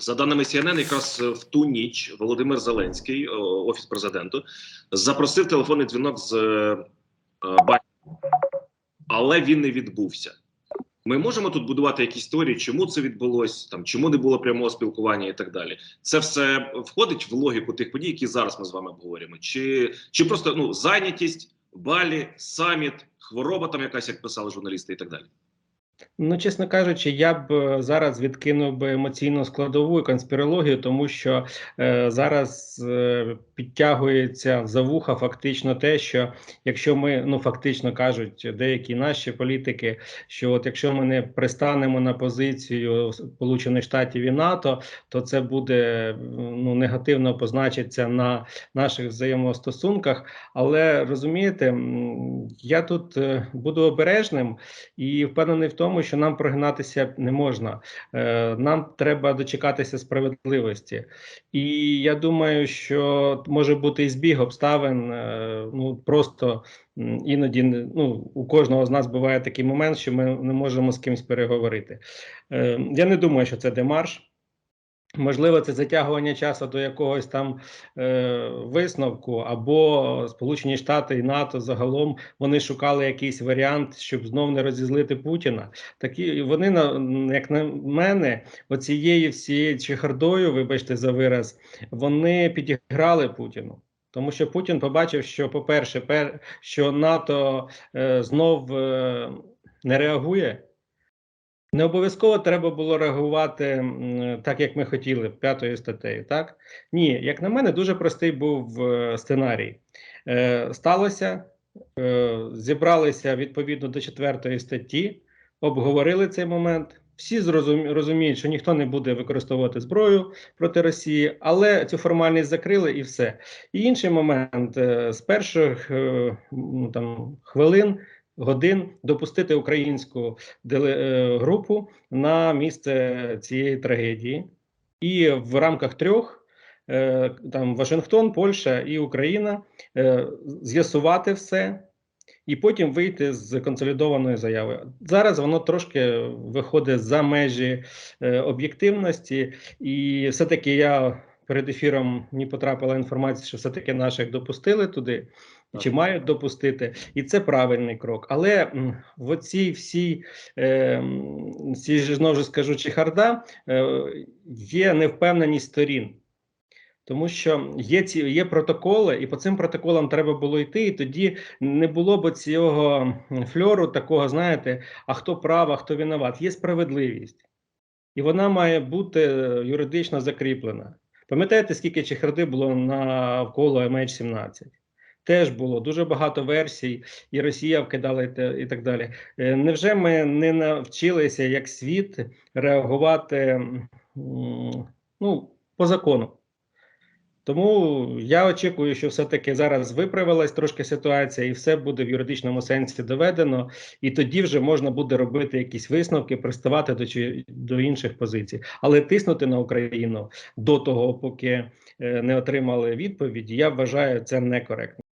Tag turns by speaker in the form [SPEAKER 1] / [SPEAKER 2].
[SPEAKER 1] За даними CNN, якраз в ту ніч Володимир Зеленський, офіс президенту, запросив телефонний дзвінок з е, Байденом, але він не відбувся. Ми можемо тут будувати якісь теорії, чому це відбулось, там чому не було прямого спілкування і так далі. Це все входить в логіку тих подій, які зараз ми з вами обговорюємо, чи, чи просто ну зайнятість, балі, саміт, хвороба там якась, як писали журналісти, і так далі.
[SPEAKER 2] Ну, чесно кажучи, я б е, зараз відкинув би емоційну складову і конспірологію, тому що е, зараз е, підтягується за вуха фактично те, що якщо ми ну фактично кажуть деякі наші політики, що от якщо ми не пристанемо на позицію Сполучених Штатів і НАТО, то це буде ну негативно позначиться на наших взаємостосунках. Але розумієте, я тут е, буду обережним і впевнений в тому, що нам прогинатися не можна. Е, Нам треба дочекатися справедливості. І я думаю, що може бути і збіг обставин. е, Ну просто іноді ну, у кожного з нас буває такий момент, що ми не можемо з кимось переговорити. Е, Я не думаю, що це демарш. Можливо, це затягування часу до якогось там е, висновку, або Сполучені Штати і НАТО загалом вони шукали якийсь варіант, щоб знов не розізлити Путіна. Такі вони на як на мене, оцією всією чехардою, вибачте за вираз, вони підіграли Путіну. Тому що Путін побачив, що, по-перше, пер, що НАТО е, знов е, не реагує. Не обов'язково треба було реагувати так, як ми хотіли, п'ятою статтею. Так ні, як на мене, дуже простий був е, сценарій. Е, сталося, е, зібралися відповідно до четвертої статті, обговорили цей момент. Всі розуміють, що ніхто не буде використовувати зброю проти Росії, але цю формальність закрили і все. І інший момент е, з перших е, ну, там хвилин годин допустити українську е, групу на місце цієї трагедії, і в рамках трьох е, там Вашингтон, Польща і Україна е, з'ясувати все. І потім вийти з консолідованою заявою. Зараз воно трошки виходить за межі об'єктивності, і все-таки я перед ефіром мені потрапила інформація, що все-таки наших допустили туди, чи мають допустити, і це правильний крок. Але в оцій всій е, цій ж знову ж скажу чехарда е, є невпевненість сторін. Тому що є ці є протоколи, і по цим протоколам треба було йти. І тоді не було б цього фльору, такого, знаєте, а хто прав, а хто винуват. Є справедливість, і вона має бути юридично закріплена. Пам'ятаєте, скільки чехарди було навколо MH17? Теж було дуже багато версій, і Росія вкидала і, так далі. Е, Невже ми не навчилися як світ реагувати ну, по закону? Тому я очікую, що все-таки зараз виправилась трошки ситуація, і все буде в юридичному сенсі доведено, і тоді вже можна буде робити якісь висновки, приставати до чи до інших позицій, але тиснути на Україну до того, поки е, не отримали відповіді, я вважаю це некоректно.